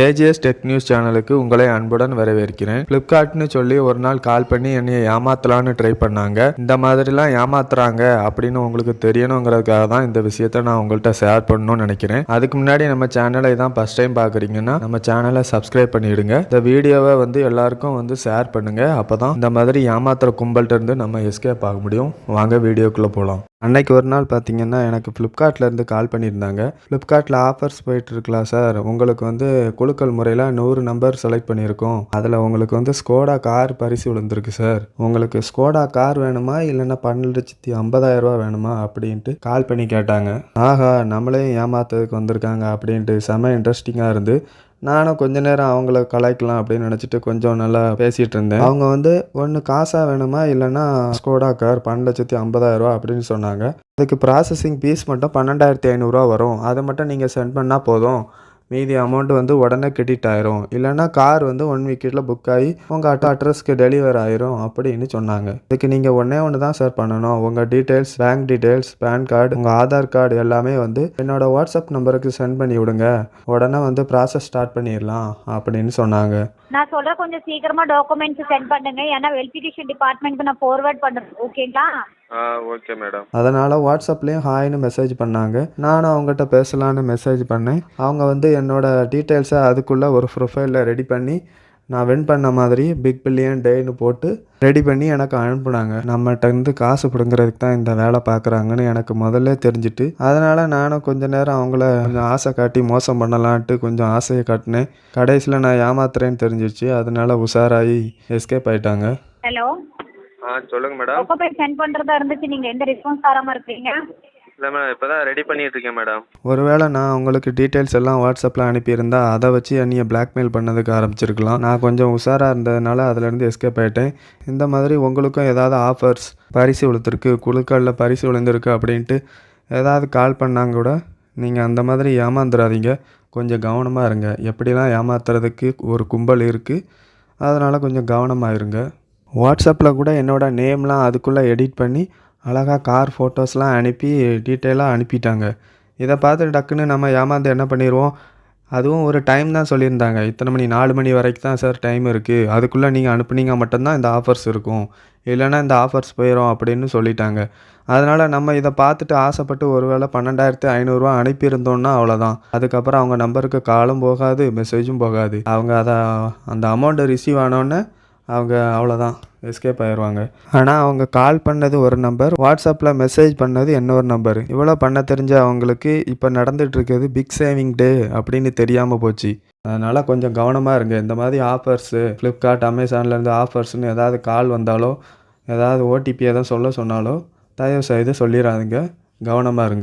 AGS tech news சேனலுக்கு உங்களை அன்புடன் வரவேற்கிறேன். ஃப்ளிப்கார்ட்னு சொல்லி ஒரு நாள் கால் பண்ணி என்னை ஏமாத்தலான்னு ட்ரை பண்ணாங்க. இந்த மாதிரிலாம் ஏமாத்துறாங்க அப்படின்னு உங்களுக்கு தெரியணுங்கிறதுக்காக தான் இந்த விஷயத்த நான் உங்கள்கிட்ட ஷேர் பண்ணணும்னு நினைக்கிறேன். அதுக்கு முன்னாடி நம்ம சேனலை தான் ஃபஸ்ட் டைம் பார்க்குறீங்கன்னா நம்ம சேனலை சப்ஸ்கிரைப் பண்ணிடுங்க. இந்த வீடியோவை வந்து எல்லாருக்கும் வந்து ஷேர் பண்ணுங்கள் அப்போ தான் இந்த மாதிரி ஏமாத்துற கும்பல்கிட்ட இருந்து நம்ம எஸ்கேப் ஆக முடியும். வாங்க வீடியோக்குள்ளே போகலாம் அன்னைக்கு ஒரு நாள் பார்த்தீங்கன்னா எனக்கு ஃப்ளிப்கார்ட்லேருந்து கால் பண்ணியிருந்தாங்க. ஃப்ளிப்கார்ட்டில் ஆஃபர்ஸ் போயிட்டுருக்கலாம் சார். உங்களுக்கு வந்து குலுக்கல் முறையில் நூறு நம்பர் செலக்ட் பண்ணியிருக்கோம். அதில் உங்களுக்கு வந்து ஸ்கோடா கார் பரிசு விழுந்திருக்கு சார். உங்களுக்கு ஸ்கோடா கார் வேணுமா? இல்லைன்னா பன்னெண்டு லட்சத்தி ஐம்பதாயிரம் ரூபா வேணுமா? அப்படின்ட்டு கால் பண்ணி கேட்டாங்க. ஆஹா நம்மளே ஏமாத்துறதுக்கு வந்திருக்காங்க அப்படின்ட்டு செம இன்ட்ரெஸ்டிங்காக இருந்து நானும் கொஞ்ச நேரம் அவங்கள கலாய்க்கலாம் அப்படின்னு நினச்சிட்டு கொஞ்சம் நல்லா பேசிகிட்டு இருந்தேன். அவங்க வந்து ஒன்று காசாக வேணுமா? இல்லைன்னா ஸ்கோடா கார் பன்னெண்டு லட்சத்தி ஐம்பதாயிரம் ரூபா அப்படின்னு சொன்னாங்க. அதுக்கு ப்ராசஸிங் ஃபீஸ் மட்டும் பன்னெண்டாயிரத்தி ஐநூறுரூவா வரும். அதை மட்டும் நீங்கள் சென்ட் பண்ணால் போதும். மீதி அமௌண்ட் வந்து உடனே கிரெடிட் ஆயிரும். இல்லைன்னா கார் வந்து ஒன் வீக்கில் புக் ஆகி உங்கள் அட்ட அட்ரஸ்க்கு டெலிவர் ஆயிரும் அப்படின்னு சொன்னாங்க. இதுக்கு நீங்கள் ஒன்றே ஒன்று தான் சார் பண்ணணும். உங்கள் details bank details PAN card உங்கள் ஆதார் கார்டு எல்லாமே வந்து என்னோட வாட்ஸ்அப் நம்பருக்கு சென்ட் பண்ணி விடுங்க. உடனே வந்து ப்ராசஸ் ஸ்டார்ட் பண்ணிடலாம் அப்படின்னு சொன்னாங்க. நான் சொல்ற கொஞ்சம் சீக்கிரமா டாக்குமெண்ட்ஸ் சென்ட் பண்ணுங்க. ஏன்னா வெரிஃபிகேஷன் டிபார்ட்மெண்ட்க்கு நான் ஃபார்வர்ட் பண்ணுறேன் ஓகேங்களா ஆ ஓகே மேடம் அதனால் வாட்ஸ்அப்லேயும் ஹாய்னு மெசேஜ் பண்ணாங்க. நானும் அவங்ககிட்ட பேசலான்னு மெசேஜ் பண்ணேன். அவங்க வந்து என்னோட டீட்டெயில்ஸை அதுக்குள்ளே ஒரு ப்ரொஃபைலில் ரெடி பண்ணி நான் வின் பண்ண மாதிரி பிக் பில்லியன் டேன்னு போட்டு ரெடி பண்ணி எனக்கு அனுப்புனாங்க. நம்மகிட்ட இருந்து காசு பிடுங்கிறதுக்கு தான் இந்த வேலை பார்க்குறாங்கன்னு எனக்கு முதல்ல தெரிஞ்சுட்டு அதனால் நானும் கொஞ்ச நேரம் அவங்கள கொஞ்சம் ஆசை காட்டி மோசம் பண்ணலான்ட்டு கொஞ்சம் ஆசையை காட்டினேன். கடைசியில் நான் ஏமாத்துறேன்னு தெரிஞ்சிருச்சு அதனால உஷாராகி எஸ்கேப் ஆயிட்டாங்க. ஹலோ ஆ சொல்லுங்கள் மேடம் சென்ட் பண்றதா இருந்துச்சு. நீங்க எந்த ரெஸ்பான்ஸ் தராம இருக்கீங்க இல்லை மேடம் இப்போ தான் ரெடி பண்ணிட்டு இருக்கேன் மேடம் ஒருவேளை நான் உங்களுக்கு டீட்டெயில்ஸ் எல்லாம் வாட்ஸ்அப்பில் அனுப்பியிருந்தா அதை வச்சு என்னையை பிளாக்மெயில் பண்ணதுக்கு ஆரம்பிச்சிருக்கலாம். நான் கொஞ்சம் உஷாராக இருந்ததுனால அதுலேருந்து எஸ்கேப் ஆகிட்டேன் இந்த மாதிரி உங்களுக்கும் ஏதாவது ஆஃபர்ஸ் பரிசு விழுந்திருக்கு குழுக்களில் பரிசு விழுந்திருக்கு அப்படின்ட்டு ஏதாவது கால் பண்ணாங்க கூட நீங்கள் அந்த மாதிரி ஏமாந்துடாதீங்க கொஞ்சம் கவனமாக இருங்க. எப்படிலாம் ஏமாத்துறதுக்கு ஒரு கும்பல் இருக்குது அதனால் கொஞ்சம் கவனமாக இருங்க. வாட்ஸ்அப்பில் கூட என்னோடய நேம்லாம் அதுக்குள்ளே எடிட் பண்ணி அழகாக கார் ஃபோட்டோஸ்லாம் அனுப்பி டீட்டெயிலாக அனுப்பிட்டாங்க. இதை பார்த்து டக்குன்னு நம்ம ஏமாந்து என்ன பண்ணிடுவோம் அதுவும் ஒரு டைம் தான் சொல்லியிருந்தாங்க. இத்தனை மணி நாலு மணி வரைக்கும் தான் சார் டைம் இருக்குது அதுக்குள்ளே நீங்கள் அனுப்புனீங்க மட்டும்தான் இந்த ஆஃபர்ஸ் இருக்கும். இல்லைன்னா இந்த ஆஃபர்ஸ் போயிடும் அப்படின்னு சொல்லிட்டாங்க. அதனால் நம்ம இதை பார்த்துட்டு ஆசைப்பட்டு ஒருவேளை பன்னெண்டாயிரத்து ஐநூறுரூவா அனுப்பியிருந்தோன்னா அவ்வளோதான் அதுக்கப்புறம் அவங்க நம்பருக்கு காலும் போகாது மெசேஜும் போகாது. அவங்க அதை அந்த அமௌண்ட்டை ரிசீவ் ஆனோடனே அவங்க அவ்வளோதான் எஸ்கேப் ஆயிடுவாங்க ஆனால் அவங்க கால் பண்ணது ஒரு நம்பர் வாட்ஸ்அப்பில் மெசேஜ் பண்ணது இன்னொரு நம்பர் இவ்வளோ பண்ண தெரிஞ்ச அவங்களுக்கு இப்போ நடந்துட்டு இருக்கிறது பிக் சேவிங் டே அப்படின்னு தெரியாமல் போச்சு. அதனால் கொஞ்சம் கவனமாக இருங்க. இந்த மாதிரி ஆஃபர்ஸு ஃப்ளிப்கார்ட் அமேசான்லேருந்து ஆஃபர்ஸ்னு ஏதாவது கால் வந்தாலோ ஏதாவது ஓடிபி எதாவது சொல்ல சொன்னாலோ தயவு செய்து சொல்லிடாதீங்க. கவனமாக இருங்க.